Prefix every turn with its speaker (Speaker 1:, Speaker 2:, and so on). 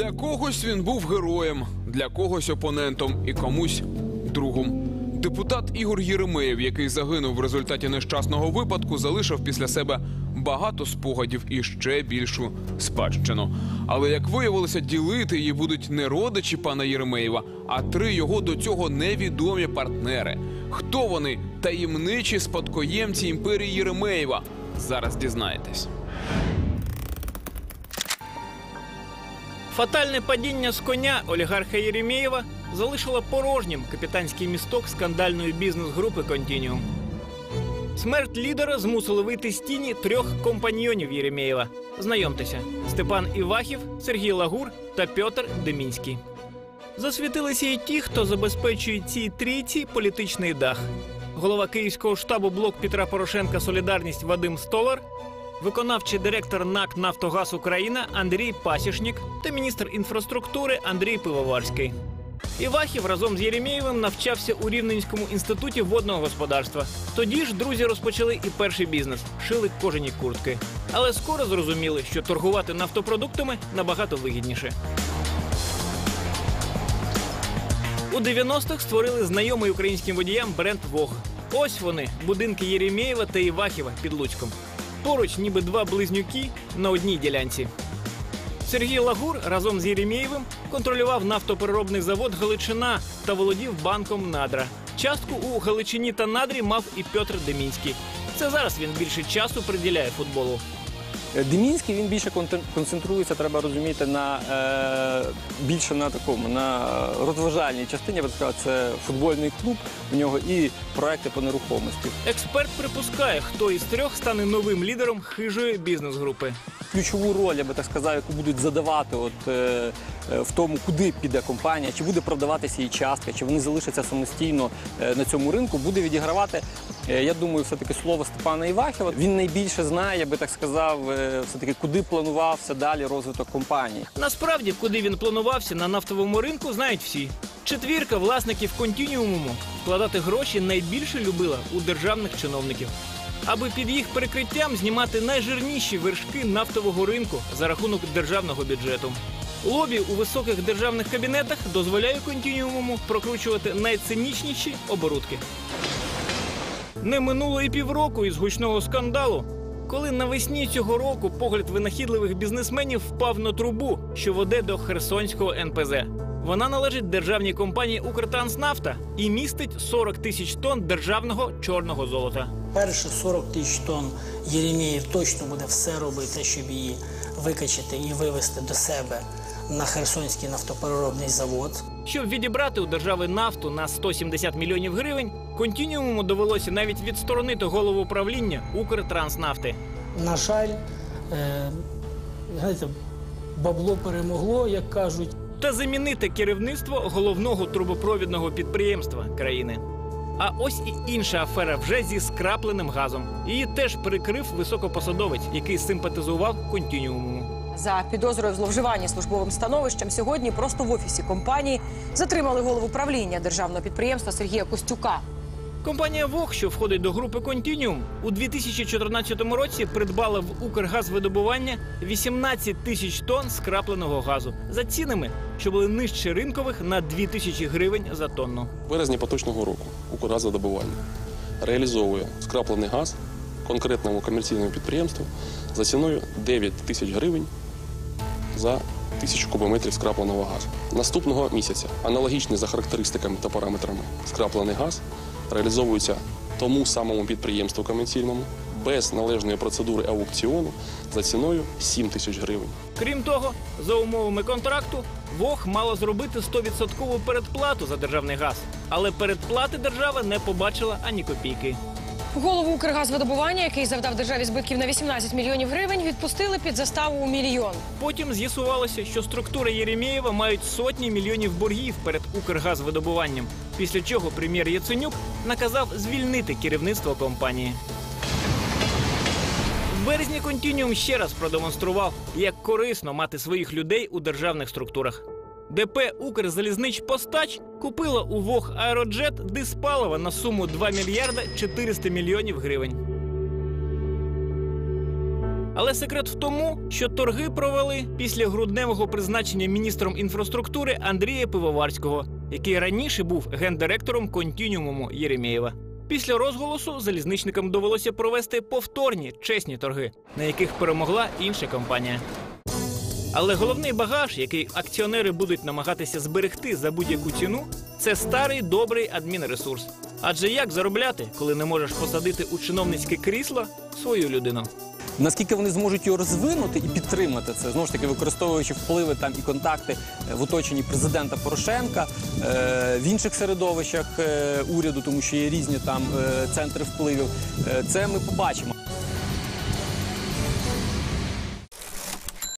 Speaker 1: Для когось він був героєм, для когось опонентом і комусь другом. Депутат Ігор Єремеєв, який загинув в результаті нещасного випадку, залишив після себе багато спогадів і ще більшу спадщину. Але як виявилося, ділити її будуть не родичі пана Єремеєва, а три його до цього невідомі партнери. Хто вони таємничі спадкоємці імперії Єремеєва? Зараз дізнаєтесь.
Speaker 2: Фатальне падіння з коня олігарха Єремєєва залишило порожнім капітанський місток скандальної бізнес-групи Контініум. Смерть лідера змусили вийти з тіні трьох компаньйонів Єремєєва. Знайомтеся: Степан Івахів, Сергій Лагур та Пьотр Демінський. Засвітилися і ті, хто забезпечує цій трійці політичний дах. Голова київського штабу блок Петра Порошенка Солідарність Вадим Столар, виконавчий директор НАК Нафтогаз Україна Андрій Пасішнік та міністр інфраструктури Андрій Пивоварський. Івахів разом з Єремєєвим навчався у Рівненському інституті водного господарства. Тоді ж друзі розпочали і перший бізнес шили кожені куртки. Але скоро зрозуміли, що торгувати нафтопродуктами набагато вигідніше. У 90-х створили знайомий українським водіям бренд Вог. Ось вони, будинки Єремєєва та Івахіва під Луцьком. Поруч, ніби два близнюки на одній ділянці. Сергій Лагур разом з Єремєєвим контролював нафтопереробний завод Галичина та володів банком Надра. Частку у Галичині та Надрі мав і Петр Демінський. Це зараз він більше часу приділяє футболу.
Speaker 3: Демінський він більше концентрується, треба розуміти, на е, більше на такому на розважальній частині. Я би сказав, це футбольний клуб. У нього і проекти по нерухомості.
Speaker 2: Експерт припускає, хто із трьох стане новим лідером хижої бізнес-групи.
Speaker 3: Ключову роль, я би так сказав, яку будуть задавати, от е, е, в тому, куди піде компанія, чи буде продаватися її частка, чи вони залишаться самостійно е, на цьому ринку, буде відігравати. Е, Я думаю, все-таки слово Степана Івахіва. Він найбільше знає, я би так сказав, е, все-таки куди планувався далі розвиток компанії.
Speaker 2: Насправді, куди він планувався на нафтовому ринку, знають всі. Четвірка власників контініуму вкладати гроші найбільше любила у державних чиновників. Аби під їх прикриттям знімати найжирніші вершки нафтового ринку за рахунок державного бюджету. Лобі у високих державних кабінетах дозволяє контініуму прокручувати найцинічніші оборудки. Не минуло і півроку із гучного скандалу, коли навесні цього року погляд винахідливих бізнесменів впав на трубу, що веде до Херсонського НПЗ. Вона належить державній компанії Укртранснафта і містить 40 тисяч тонн державного чорного золота.
Speaker 4: Перші 40 тисяч тонн Єремєєв точно буде все робити, щоб її викачати і вивезти до себе на Херсонський нафтопереробний завод.
Speaker 2: Щоб відібрати у держави нафту на 170 мільйонів гривень, контініуму довелося навіть відсторонити голову правління Укртранснафти.
Speaker 4: На жаль, е, знаєте, бабло перемогло, як кажуть.
Speaker 2: та замінити керівництво головного трубопровідного підприємства країни. А ось і інша афера вже зі скрапленим газом. Її теж прикрив високопосадовець, який симпатизував контініуму.
Speaker 5: За підозрою в зловживанні службовим становищем сьогодні просто в офісі компанії затримали голову правління державного підприємства Сергія Костюка.
Speaker 2: Компанія ВОГ, що входить до групи Контініум, у 2014 році придбала в Укргазвидобування 18 тисяч тонн скрапленого газу за цінами, що були нижче ринкових на 2 тисячі гривень за тонну.
Speaker 6: Березні поточного року Укргазвидобування реалізовує скраплений газ конкретному комерційному підприємству за ціною 9 тисяч гривень за тисячу кубометрів скрапленого газу. Наступного місяця аналогічний за характеристиками та параметрами скраплений газ реалізовується тому самому підприємству комерційному без належної процедури аукціону за ціною 7 тисяч гривень.
Speaker 2: Крім того, за умовами контракту, ВОГ мала зробити 100% передплату за державний газ, але передплати держава не побачила ані копійки.
Speaker 7: Голову Укргазвидобування, який завдав державі збитків на 18 мільйонів гривень, відпустили під заставу у мільйон.
Speaker 2: Потім з'ясувалося, що структури Єремєєва мають сотні мільйонів боргів перед Укргазвидобуванням. Після чого прем'єр Яценюк наказав звільнити керівництво компанії. В березні Контініум ще раз продемонстрував, як корисно мати своїх людей у державних структурах. ДП «Укрзалізничпостач» купила у ВОГ «Аероджет» диспалива на суму 2 мільярда 400 мільйонів гривень. Але секрет в тому, що торги провели після грудневого призначення міністром інфраструктури Андрія Пивоварського, який раніше був гендиректором контініуму Єремєєва. Після розголосу залізничникам довелося провести повторні чесні торги, на яких перемогла інша компанія. Але головний багаж, який акціонери будуть намагатися зберегти за будь-яку ціну, це старий добрий адмінресурс. Адже як заробляти, коли не можеш посадити у чиновницьке крісло свою людину?
Speaker 3: Наскільки вони зможуть його розвинути і підтримати це, знову ж таки використовуючи впливи там і контакти е, в оточенні президента Порошенка, е, в інших середовищах е, уряду, тому що є різні там центри впливів. Це ми побачимо.